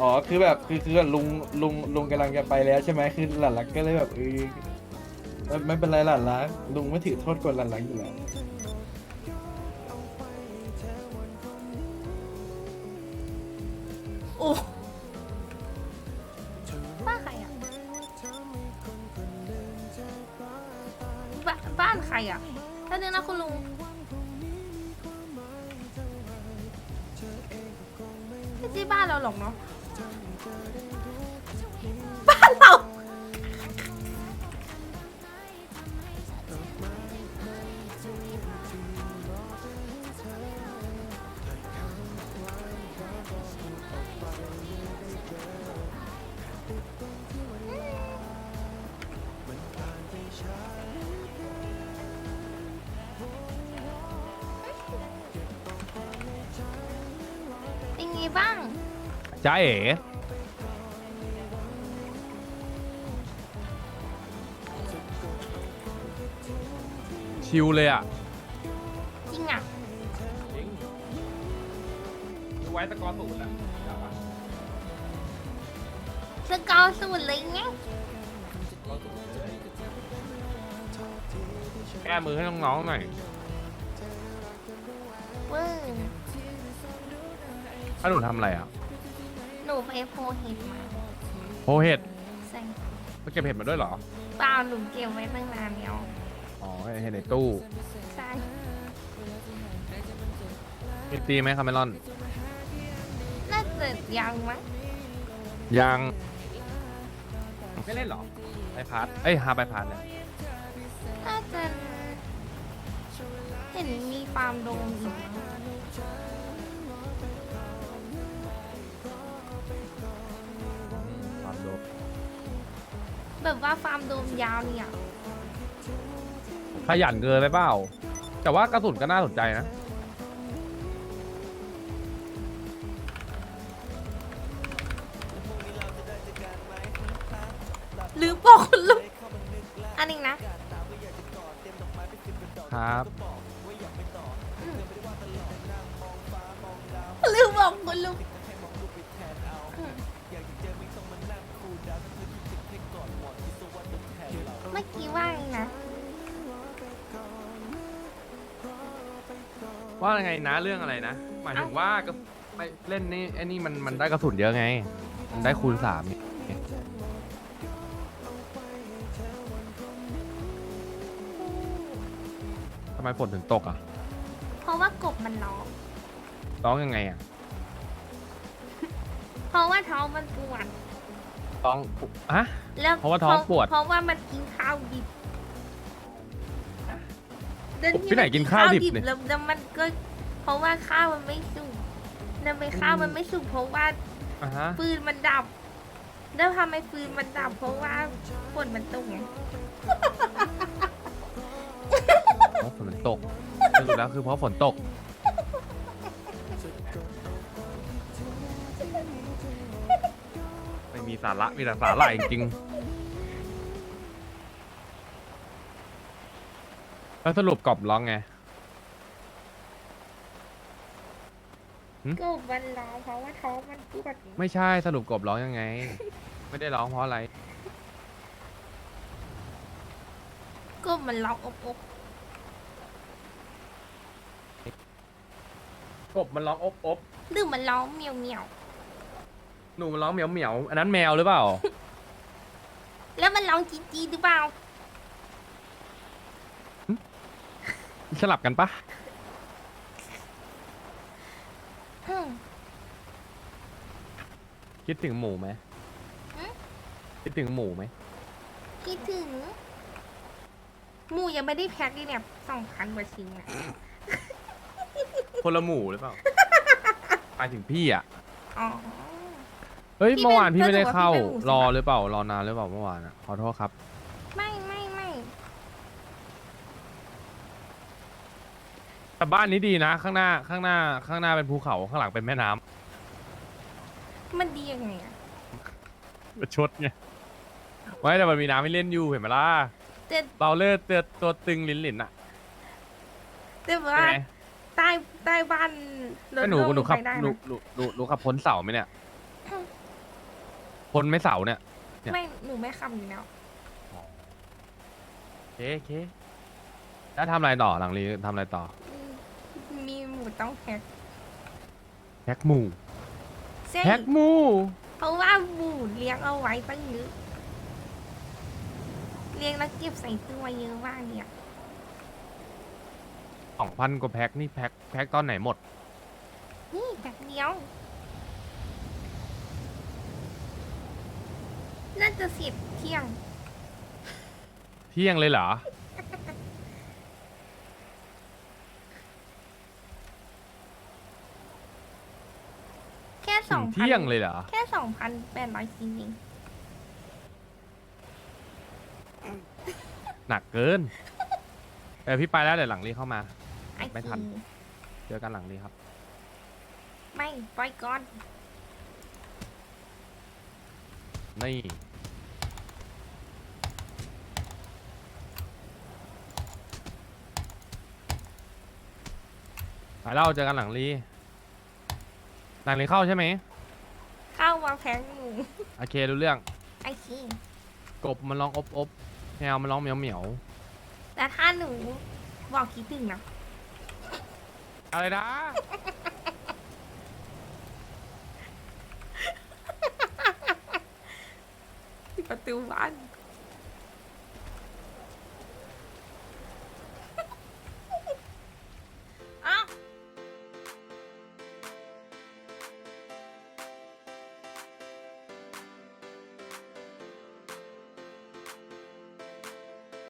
อ๋อคือแบบคือคือลุงลุงลุงกำลังจะไปแล้วใช่ไหมคือหลานรักก็เลยแบบเออไม่ไม่เป็นไรหลานรักลุงไม่ถือโทษกดหลานรักอยู่แล้วโอ้บ้านใครอะบ้านบ้านใครอะถ้าเดินนะคุณลุงไม่ใช่บ้านเราหรอกเนาะ บ้านเราเป็นไงบ้างจ้าเอ๋ ชิวเลยอะจริงอะจริงไว้ตะกอสูตรอะสกอร์สูตรเลยไงแก้มือให้น้องๆหน่อยเวอร์ถ้าหนูทำอะไรอะหนูไปโพเห็ดมาโพเห็ดใส่ไปเก็บเห็ดมาด้วยเหรอ เปล่าหนูเก็บไว้ตั้งนานแล้ว อ๋อเห็ดในตู้ใช่มีตีไหมคาเมลอน น่าจะยังมั้งยังไม่เล่นเหรอไอพาร์ทเอ้ยฮาไปพาร์ทเนี่ยน่าจะเห็นมีฟาร์มโดมอยู่มั้งความโดแบบว่าฟาร์มโดมยาวเนี่ย ขยันเกินไปเปล่า แต่ว่ากระสุนก็น่าสนใจนะหรือบอกคุณลุงอันนี้นะ ครับหรือบอกคุณลุงอืมเมื่อกี้ว่าไงนะ ว่าไงนะเรื่องอะไรนะ หมายถึงว่าก็ไปเล่นนี่ไอ้นี่มันมันได้กระสุนเยอะไง มันได้คูณสามนี่ทำไมฝนถึงตกอะเพราะว่ากบมันร้อง ร้องยังไงอะเพราะว่าท้องมันปวด ร้องฮะ แล้วเพราะว่าท้องปวด เพราะว่ามันกินข้าวดิบ เดิที่ไหนกินข้าวดิบเนี่ย แล้วแล้วมันก็เพราะว่าข้าวมันไม่สุกนั่นไปข้าวมันไม่สุกเพราะว่าอะฮะ ฟืนมันดับ แล้วทำไมฟืนมันดับ เพราะว่าฝนมันตกไงเพราะฝนมันตกสรุปแล้วคือเพราะฝนตก ไม่มีสาระมีแต่สาระจริงๆ แล้วสรุปกรอบร้องไงกบมันร้องเพราะว่าท้องมันปวดไม่ใช่สรุปกบร้องยังไง ไม่ได้ร้องเพราะอะไรกบมันร้องอบอบกบมันร้องอบอบหรือมันร้องเมียวเมียวหนูมันร้องเหมียวเหมียวอันนั้นแมวหรือเปล่า แล้วมันร้องจีจีหรือเปล่า สลับกันปะอืม คิดถึงหมูไหมฮะ คิดถึงหมูไหมคิดถึงหมูยังไม่ได้แพ็คเลยเนี่ยสองพันกว่าชิ้นอะคนละหมูหรือเปล่า หมายถึงพี่อะอ๋อเฮ้ยพี่เมื่อวานเป็นพี่ไม่ได้สรุปว่าเข้าพี่เป็นหมูรอใช่ปะหรือเปล่ารอนานหรือเปล่าเมื่อวานอะขอโทษครับ ไม่ไม่ไม่ แต่บ้านนี้ดีนะ ข้างหน้าข้างหน้าข้างหน้าเป็นภูเขาข้างหลังเป็นแม่น้ำมันดียังไงอะประชดไงไม่แต่มันมีน้ำให้เล่นอยู่เห็นไหมล่ะแต่เราเลือกตัวตัวตึงลินลินอะแต่ใช่ว่าไหมใต้ใต้บ้านรถก็หนูโล่งหนูขับไปได้หนูนะหนูหนูหนูขับพ้นเสาไหมเนี่ยคนไม่เสาเนี่ย เนี่ย ไม่หนูไม่ขับอยู่แล้วเคเคแล้วทำอะไรต่อหลังรีทำอะไรต่อมีหมู ต้องแพ็คแพ็กหมูใช่แพ็กหมูเพราะว่าหมูเลี้ยงเอาไว้ตั้งเยอะเลี้ยงแล้วเก็บใส่ตู้ไว้เยอะมากเนี่ย สองพันกว่าแพ็กนี่แพ็กแพ็กตอนไหนหมด นี่แบบเดียว น่าจะเสร็จเที่ยง เที่ยงเลยเหรอ สถึองงพันเที่ยงเลยเหรอ แค่สองพันแปดร้อยชิ้นเองหนักเกิน เออพี่ไปแล้วเดี๋ยวหลังรีเข้ามาไอ้ไม่ทัน ทีเจอกันหลังรีครับ ไม่ปล่อยก่อน นี่ ไปเล่าเจอกันหลังรี หลังรีเข้าใช่ไหมเข้ามาแพ็คหมูโอเครู้เรื่อง ไอ้ทีกบมันร้องอบอบแมวมันร้องเหมียวเหมียวแต่ถ้าหนูบอกคิดถึงนะอะไรนะ ปิดประตูบ้าน